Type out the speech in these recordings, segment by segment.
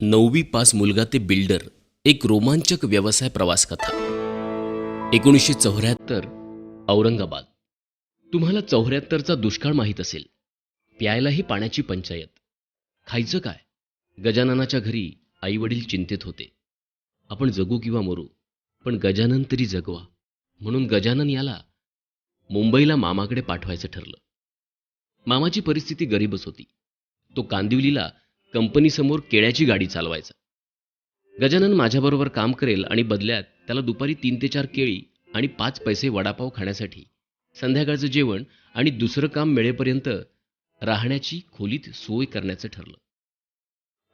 नववी पास मुलगा ते बिल्डर एक रोमांचक व्यवसाय प्रवास कथा एकोणीसशे चौऱ्याहत्तर औरंगाबाद. तुम्हाला चौऱ्याहत्तरचा दुष्काळ माहीत असेल. प्यायलाही पाण्याची पंचायत. खायचं काय? गजाननाच्या घरी आईवडील चिंतेत होते. आपण जगू किंवा मरू पण गजानन तरी जगवा. म्हणून गजानन याला मुंबईला मामाकडे पाठवायचं ठरलं. मामाची परिस्थिती गरीबच होती. तो कांदिवलीला कंपनीसमोर केळ्याची गाडी चालवायचा. गजानन माझ्याबरोबर काम करेल आणि बदल्यात त्याला दुपारी तीन ते चार केळी आणि पाच पैसे वडापाव खाण्यासाठी संध्याकाळचं जेवण आणि दुसरं काम मिळेपर्यंत राहण्याची खोलीत सोय करण्याचं ठरलं.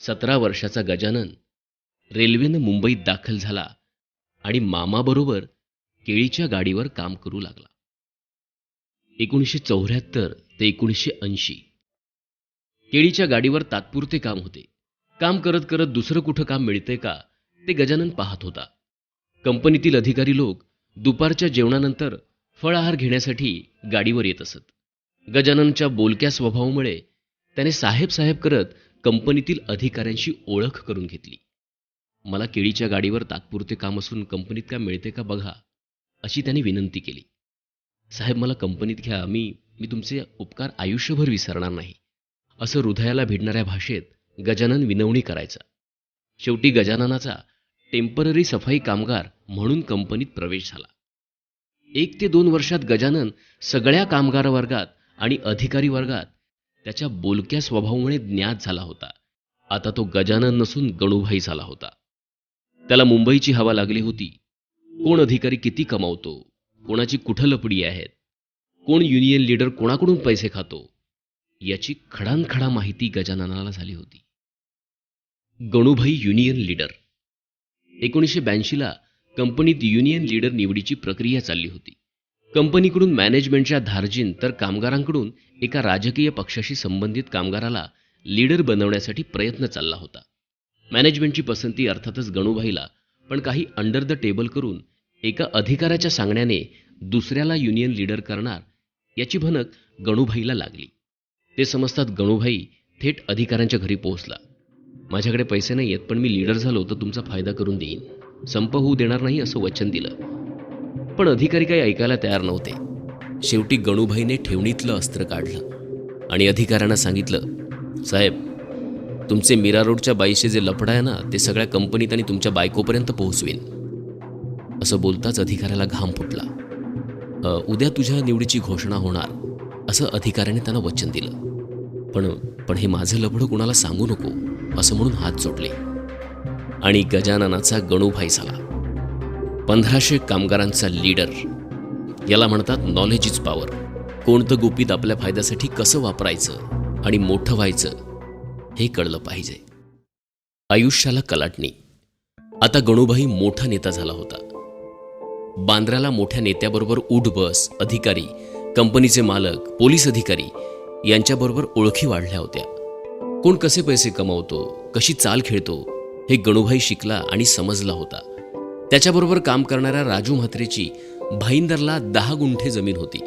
सतरा वर्षाचा गजानन रेल्वेनं मुंबईत दाखल झाला आणि मामाबरोबर केळीच्या गाडीवर काम करू लागला. एकोणीसशे चौऱ्याहत्तर ते एकोणीसशे ऐंशी केळीच्या गाडीवर तात्पुरते काम होते. काम करत करत दुसरं कुठं काम मिळते का ते गजानन पाहत होता. कंपनीतील अधिकारी लोक दुपारच्या जेवणानंतर फळ आहार घेण्यासाठी गाडीवर येत असत. गजाननच्या बोलक्या स्वभावामुळे त्याने साहेब साहेब करत कंपनीतील अधिकाऱ्यांशी ओळख करून घेतली. मला केळीच्या गाडीवर तात्पुरते काम असून कंपनीत काय मिळते का बघा अशी त्याने विनंती केली. साहेब मला कंपनीत घ्या मी मी तुमचे उपकार आयुष्यभर विसरणार नाही. असं हृदयाला भिडणाऱ्या भाषेत गजानन विनवणी करायचा. शेवटी गजाननाचा टेंपररी सफाई कामगार म्हणून कंपनीत प्रवेश झाला. एक ते दोन वर्षात गजानन सगळ्या कामगार वर्गात आणि अधिकारी वर्गात त्याच्या बोलक्या स्वभावामुळे ज्ञात झाला होता. आता तो गजानन नसून गणूभाई झाला होता. त्याला मुंबईची हवा लागली होती. कोण अधिकारी किती कमावतो? कोणाची कुठं लपडी आहेत? कोण युनियन लीडर कोणाकडून पैसे खातो? याची खडानखडा माहिती गजाननाला झाली होती. Ganubhai union leader. एकोणीसशे ब्याऐंशीला कंपनीत युनियन लीडर निवडीची प्रक्रिया चालली होती. कंपनीकडून मॅनेजमेंटच्या धार्जिन तर कामगारांकडून एका राजकीय पक्षाशी संबंधित कामगाराला लीडर बनवण्यासाठी प्रयत्न चालला होता. मॅनेजमेंटची पसंती अर्थातच गणूभाईला पण काही अंडर द टेबल करून एका अधिकाऱ्याच्या सांगण्याने दुसऱ्याला युनियन लीडर करणार याची भनक गणूभाईला लागली. ते समजतात गणूभाई थेट अधिकाऱ्यांच्या घरी पोहोचला. माझ्याकडे पैसे नाही आहेत पण मी लीडर झालो तर तुमचा फायदा करून देईन. संप होऊ देणार नाही असं वचन दिलं. पण अधिकारी काही ऐकायला तयार नव्हते. शेवटी गणूभाईने ठेवणीतलं अस्त्र काढलं आणि अधिकाऱ्यांना सांगितलं साहेब तुमचे मीरा रोडच्या बाईशी जे लफड आहे ना ते सगळ्या कंपनीत आणि तुमच्या बायकोपर्यंत पोहोचवेन. असं बोलताच अधिकाऱ्याला घाम फुटला. उद्या तुझ्या निवडीची घोषणा होणार. असं अधिकाऱ्याने त्यांना वचन दिलं. पण पण हे माझं लफडं कुणाला सांगू नको असं म्हणून हात जोडले. आणि गजाननाचा गणूभाई झाला. पंधराशे कामगारांचा लीडर. याला म्हणतात नॉलेज इज पॉवर कोणतं गुपित आपल्या फायद्यासाठी कसं वापरायचं आणि मोठं व्हायचं हे कळलं पाहिजे. आयुष्याला कलाटणी. आता गणूभाई मोठा नेता झाला होता. बांद्र्याला मोठ्या नेत्याबरोबर उठ बस अधिकारी कंपनीचे मालक पोलीस अधिकारी यांच्याबरोबर ओळखी वाढल्या होत्या. कोण कसे पैसे कमावतो कशी चाल खेळतो हे गणूभाई शिकला आणि समजला होता. त्याच्याबरोबर काम करणाऱ्या राजू म्हात्रेची भाईंदरला दहा गुंठे जमीन होती.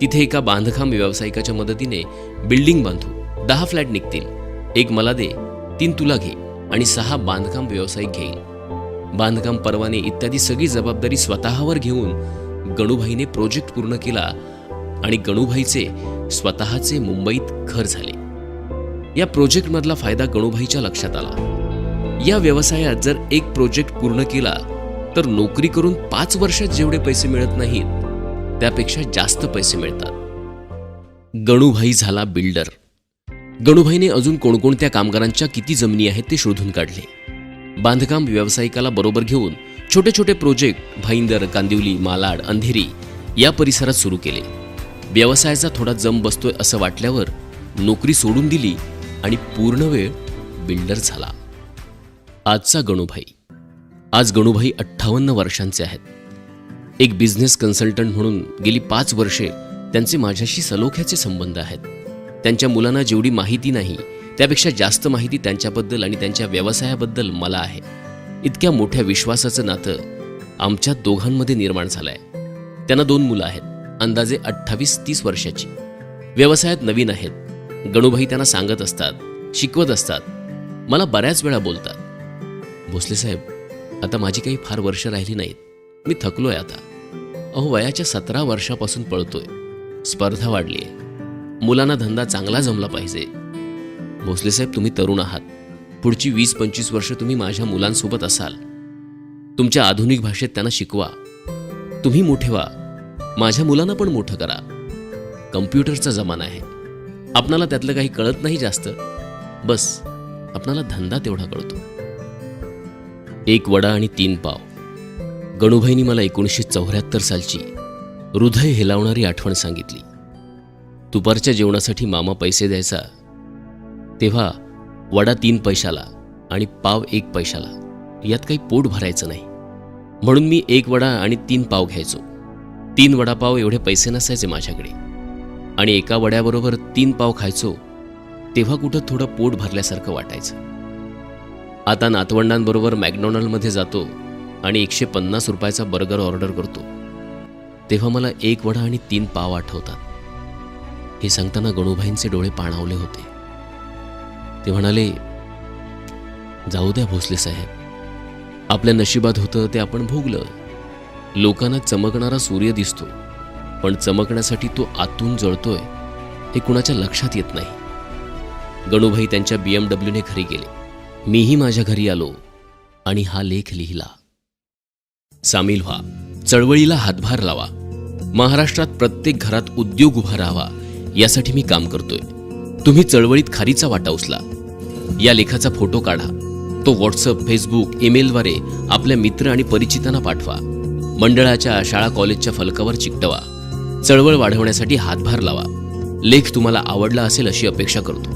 तिथे एका बांधकाम व्यावसायिकाच्या मदतीने बिल्डिंग बांधू दहा फ्लॅट निघतील. एक मला दे तीन तुला घे आणि सहा बांधकाम व्यावसायिक घेईल. बांधकाम परवाने इत्यादी सगळी जबाबदारी स्वतःवर घेऊन गणूभाईने प्रोजेक्ट पूर्ण केला आणि गणूभाईचे स्वतःचे मुंबईत घर झाले. या प्रोजेक्टमधला फायदा गणूभाईच्या लक्षात आला. या व्यवसायात जर एक प्रोजेक्ट पूर्ण केला तर नोकरी करून पाच वर्षात जेवढे पैसे मिळत नाहीत त्यापेक्षा जास्त पैसे मिळतात. गणूभाई झाला बिल्डर गणूभाईने अजून कोणकोणत्या कामगारांच्या किती जमिनी आहेत ते शोधून काढले. बांधकाम व्यावसायिकाला बरोबर घेऊन छोटे छोटे प्रोजेक्ट भाईंदर कांदिवली मालाड अंधेरी या परिसरात सुरू केले. व्यवसायाचा थोडा जम बसतोय असं वाटल्यावर नोकरी सोडून दिली आणि पूर्ण वेळ बिल्डर झाला. आजचा गणूभाई. आज गणूभाई अठ्ठावन्न वर्षांचे आहेत. एक बिझनेस कन्सल्टंट म्हणून गेली पाच वर्षे त्यांचे माझ्याशी सलोख्याचे संबंध आहेत. त्यांच्या मुलांना जेवढी माहिती नाही त्यापेक्षा जास्त माहिती त्यांच्याबद्दल आणि त्यांच्या व्यवसायाबद्दल मला आहे. इतक्या मोठ्या विश्वासाचं नातं आमच्या दोघांमध्ये निर्माण झालंय. त्यांना दोन मुलं आहेत. अंदाजे अठ्ठावीस तीस वर्षाची. व्यवसायात नवीन आहेत. गणूभाई त्यांना सांगत असतात शिकवत असतात. मला बऱ्याच वेळा बोलतात. भोसले साहेब आता माझी काही फार वर्ष राहिली नाहीत. मी थकलोय आता. अहो वयाच्या सतरा वर्षापासून पळतोय. स्पर्धा वाढली आहे मुलांना धंदा चांगला जमला पाहिजे. भोसले साहेब तुम्ही तरुण आहात. पुढची वीस पंचवीस वर्ष तुम्ही माझ्या मुलांसोबत असाल. तुमच्या आधुनिक भाषेत त्यांना शिकवा. तुम्ही मोठे व्हा. माझ्या मुलांना पण मोठं करा. कम्प्युटरचा जमाना आहे. आपणाला त्यातलं काही कळत नाही जास्त. बस आपणाला धंदा तेवढा कळतो. एक वडा आणि तीन पाव. गणूभाईनी मला एकोणीसशे चौऱ्याहत्तर सालची हृदय हेलावणारी आठवण सांगितली. दुपारच्या जेवणासाठी मामा पैसे द्यायचा. तेव्हा वडा तीन पैशाला आणि पाव एक पैशाला. यात काही पोट भरायचं नाही. म्हणून मी एक वडा आणि तीन पाव घ्यायचो. तीन वडापाव एवढे पैसे नसायचे माझ्याकडे. आणि एका वड्याबरोबर तीन पाव खायचो तेव्हा कुठं थोडं पोट भरल्यासारखं वाटायचं. आता नातवंडांबरोबर मॅकडोनाल्डमध्ये जातो आणि एकशे पन्नास रुपयाचा बर्गर ऑर्डर करतो. तेव्हा मला एक वडा आणि तीन पाव आठवतात. हे सांगताना गणूभाईंचे डोळे पाणावले होते. ते म्हणाले जाऊ द्या भोसले साहेब. आपल्या नशिबात होतं ते आपण भोगलं. लोकांना चमकणारा सूर्य दिसतो पण चमकण्यासाठी तो आतून जळतोय हे कुणाच्या लक्षात येत नाही. गणूभाई त्यांच्या बी एम डब्ल्यूने घरी गेले. मीही माझ्या घरी आलो आणि हा लेख लिहिला. सामील व्हा चळवळीला हातभार लावा. महाराष्ट्रात प्रत्येक घरात उद्योग उभा राहावा यासाठी मी काम करतोय. तुम्ही चळवळीत खारीचा वाटा उचला. या लेखाचा फोटो काढा. तो व्हॉट्सअप फेसबुक ईमेलद्वारे आपल्या मित्र आणि परिचितांना पाठवा. मंडळाच्या शाळा कॉलेजच्या फलकावर चिकटवा. चळवळ वाढवण्यासाठी हातभार लावा. लेख तुम्हाला आवडला असेल अशी अपेक्षा करतो.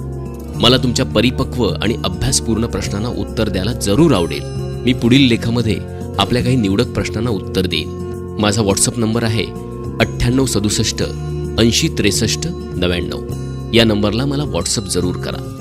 मला तुमच्या परिपक्व आणि अभ्यासपूर्ण प्रश्नांना उत्तर द्यायला जरूर आवडेल. मी पुढील लेखामध्ये आपल्या काही निवडक प्रश्नांना उत्तर देईन. माझा व्हॉट्सअप नंबर आहे अठ्ठ्याण्णव सदुसष्ट ऐंशी त्रेसष्ट नव्याण्णव. या नंबरला मला व्हॉट्सअप जरूर करा.